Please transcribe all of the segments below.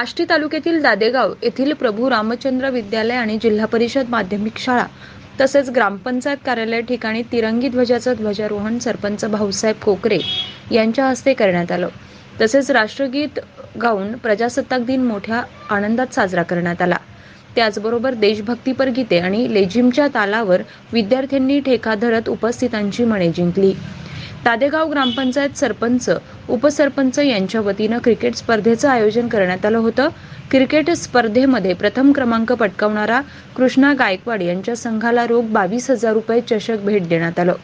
आष्टी तालुक्यातील दादेगाव येथील प्रभू रामचंद्र विद्यालय आणि जिल्हा परिषद माध्यमिक शाळा तसेच ग्रामपंचायत कार्यालय ठिकाणी तिरंगी ध्वजाचं ध्वजारोहण सरपंच भाऊसाहेब कोकरे यांच्या हस्ते करण्यात आलं. तसेच राष्ट्रगीत गाऊन प्रजासत्ताक दिन मोठ्या आनंदात साजरा करण्यात आला. त्याचबरोबर देशभक्तीपर गीते आणि लेझिमच्या तालावर विद्यार्थ्यांनी ठेका धरत उपस्थितांची मने जिंकली. तादेगाव ग्रामपंचायत सरपंच उपसरपंच यांच्या वतीनं क्रिकेट स्पर्धेचं आयोजन करण्यात आलं होतं. क्रिकेट स्पर्धेमध्ये प्रथम क्रमांक पटकावणारा कृष्णा गायकवाड यांच्या संघाला रोख बावीस हजार रुपये चषक भेट देण्यात आलं.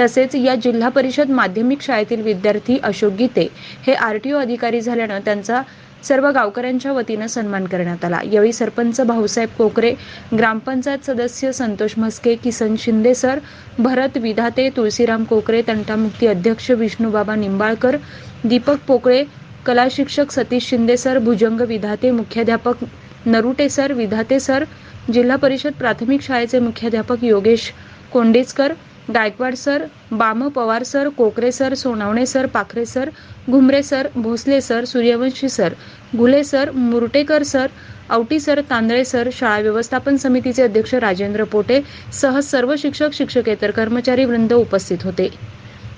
तसेच या जिल्हा परिषद माध्यमिक शाळेतील विद्यार्थी अशोक गीते हे आर टी ओ अधिकारी झाल्यानं त्यांचा सर्व गावकऱ्यांच्या वतीनं सन्मान करण्यात आला. यावेळी सरपंच भाऊसाहेब कोकरे ग्रामपंचायत सदस्य संतोष म्हस्के किसन शिंदे सर भरत विधाते तुळशीराम कोकरे तंटामुक्ती अध्यक्ष विष्णूबाबा निंबाळकर दीपक पोकळे कला शिक्षक सतीश शिंदे सर भुजंग विधाते मुख्याध्यापक नरुटे सर विधाते सर जिल्हा परिषद प्राथमिक शाळेचे मुख्याध्यापक Yogesh Kondechkar Gaikwad sir Bam Pawar sir Kokare sir Sonawane sir Pakhare sir Ghumare sir Bhosale sir Suryavanshi sir Ghule sir Murtekar sir Auti sir Tandale sir शाळा व्यवस्थापन समितीचे अध्यक्ष राजेंद्र पोटे सह सर्व शिक्षक शिक्षकेतर कर्मचारी वृंद उपस्थित होते.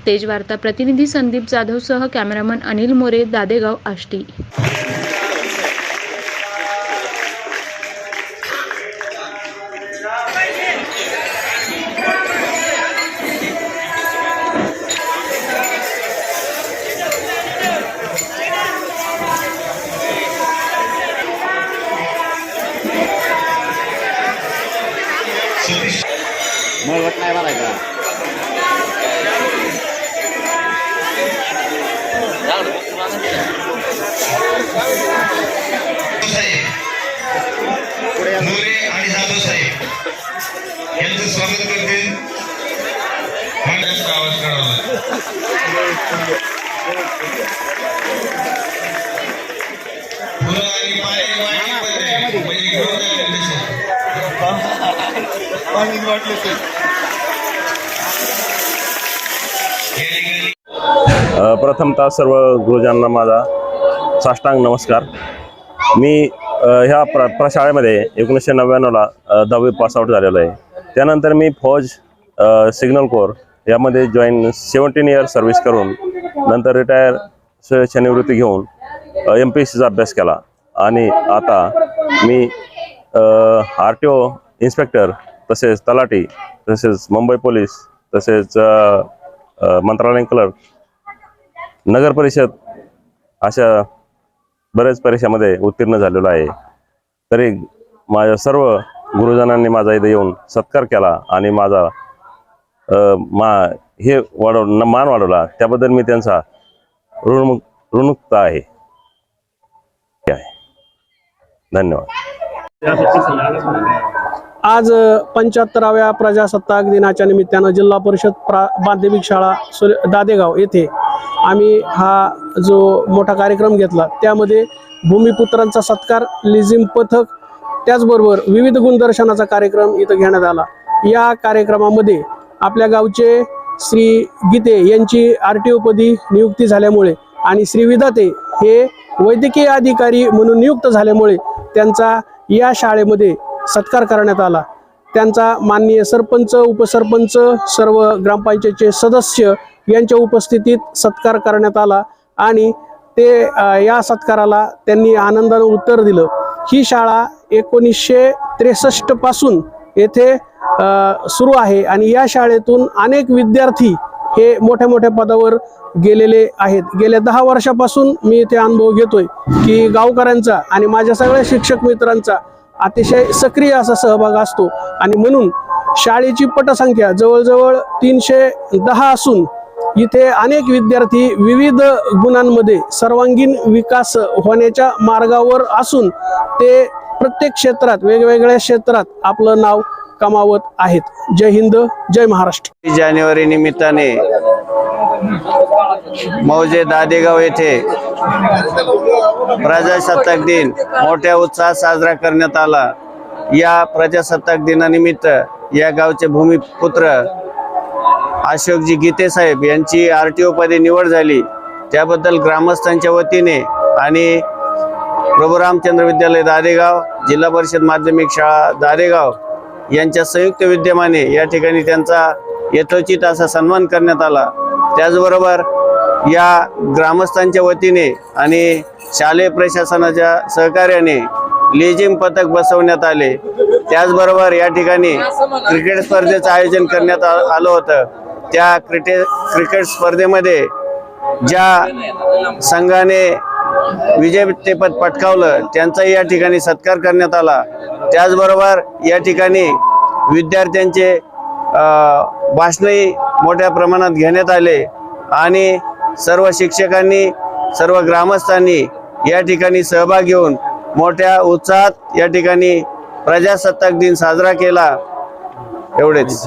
तेज वार्ता प्रतिनिधी संदीप जाधव सह कॅमेरामन अनिल मोरे दादेगाव आष्टी. नाही साहेब मोरे आणि जाधव साहेब यांचं स्वागत करते. आवाज कळवला फुलं आणि वाटली पण म्हणजे घेऊन जायला प्रथमतः सर्व गुरुजांना माझा साष्टांग नमस्कार. मी ह्या प्र प्रशाळेमध्ये एकोणीसशे नव्याण्णवला दहावी पासआउट झालेलो आहे. त्यानंतर मी फौज सिग्नल कोर यामध्ये जॉईन सेवन्टीन इयर सर्व्हिस करून नंतर रिटायर सेवानिवृत्ती घेऊन एम पी एस सीचा अभ्यास केला. आणि आता मी आर टी ओ इन्स्पेक्टर तसेच तलाठी तसेच मुंबई पोलीस तसेच मंत्रालयीन क्लर्क नगर परिषद अशा बऱ्याच परीक्षामध्ये उत्तीर्ण झालेलो आहे. तरी माझ्या सर्व गुरुजनांनी माझा इथे येऊन सत्कार केला आणि माझा मा हे वाढव मान वाढवला. त्याबद्दल मी त्यांचा ऋण ऋणमुक्त आहे. आहे धन्यवाद. आज पंच्याहत्तराव्या प्रजासत्ताक दिनाच्या निमित्तानं जिल्हा परिषद प्रा माध्यमिक शाळा सूर्य दादेगाव येथे आम्ही हा जो मोठा कार्यक्रम घेतला त्यामध्ये भूमिपुत्रांचा सत्कार लिझिम पथक त्याचबरोबर विविध गुणदर्शनाचा कार्यक्रम इथं घेण्यात आला. या कार्यक्रमामध्ये आपल्या गावचे श्री गीते यांची आर टी ओपदी नियुक्ती झाल्यामुळे आणि श्री विधाते हे वैद्यकीय अधिकारी म्हणून नियुक्त झाल्यामुळे त्यांचा या शाळेमध्ये सत्कार करण्यात आला. त्यांचा माननीय सरपंच उपसरपंच सर्व ग्रामपंचायतचे सदस्य यांच्या उपस्थितीत सत्कार करण्यात आला आणि ते या सत्काराला त्यांनी आनंदानं उत्तर दिलं. ही शाळा एकोणीसशे त्रेसष्टपासून येथे सुरू आहे आणि या शाळेतून अनेक विद्यार्थी हे मोठ्या मोठ्या पदावर गेलेले आहेत. गेल्या दहा वर्षापासून मी इथे अनुभव घेतोय की गावकऱ्यांचा आणि माझ्या सगळ्या शिक्षक मित्रांचा अतिशय सक्रिय असा सहभाग असतो. आणि म्हणून शाळेची पटसंख्या जवळजवळ तीनशे दहा असून इथे अनेक विद्यार्थी विविध गुणांमध्ये सर्वांगीण विकास होण्याच्या मार्गावर असून ते प्रत्येक क्षेत्रात वेगवेगळ्या क्षेत्रात आपलं नाव कमावत आहेत. जय हिंद जय महाराष्ट्र. जानेवारी निमित्ताने मौजे दादेगाव येथे प्रजासत्ताक दिन मोठ्या उत्साहात साजरा करण्यात आला. या प्रजासत्ताक दिनानिमित्त या गावचे भूमिपुत्र अशोकजी गीते साहेब यांची आर टी ओ निवड झाली. त्याबद्दल ग्रामस्थांच्या वतीने आणि प्रभू रामचंद्र विद्यालय दादेगाव जिल्हा परिषद माध्यमिक शाळा दादेगाव यांच्या संयुक्त विद्यमाने या ठिकाणी त्यांचा यथोचित असा सन्मान करण्यात आला. त्याचबरोबर या ग्रामस्थांच्या वतीने आणि शालेय प्रशासनाच्या सहकार्याने लेझिम पथक बसवण्यात आले. त्याचबरोबर या ठिकाणी क्रिकेट स्पर्धेचं आयोजन करण्यात आ- आलं होतं. त्या क्रिकेट क्रिकेट स्पर्धेमध्ये ज्या संघाने विजेतेपद पटकावलं त्यांचाही या ठिकाणी सत्कार करण्यात आला. त्याचबरोबर या ठिकाणी विद्यार्थ्यांचे भाषणही मोठ्या प्रमाणात घेण्यात आले आणि सर्व शिक्षकांनी सर्व ग्रामस्थांनी या ठिकाणी सहभाग घेऊन मोठ्या उत्साहात या ठिकाणी प्रजासत्ताक दिन साजरा केला. एवढेच.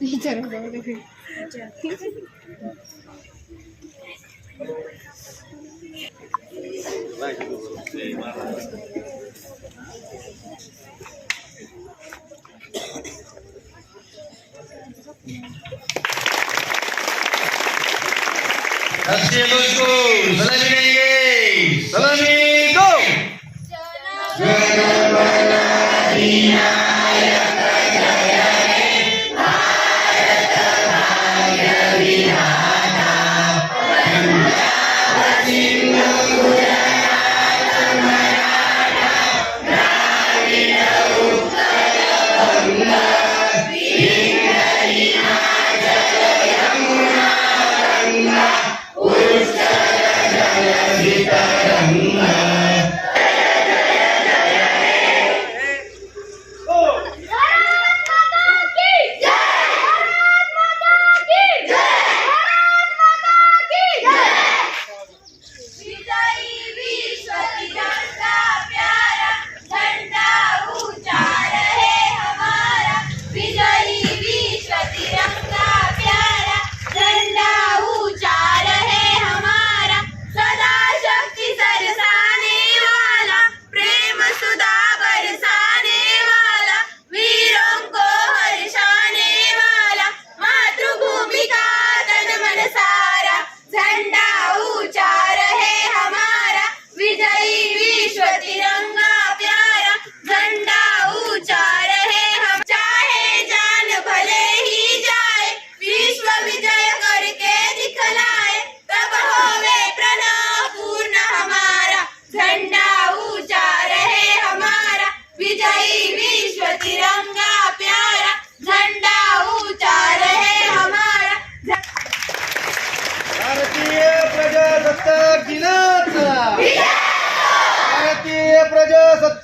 Vitor, agora daqui. Vai, Gracias, go. Vinaya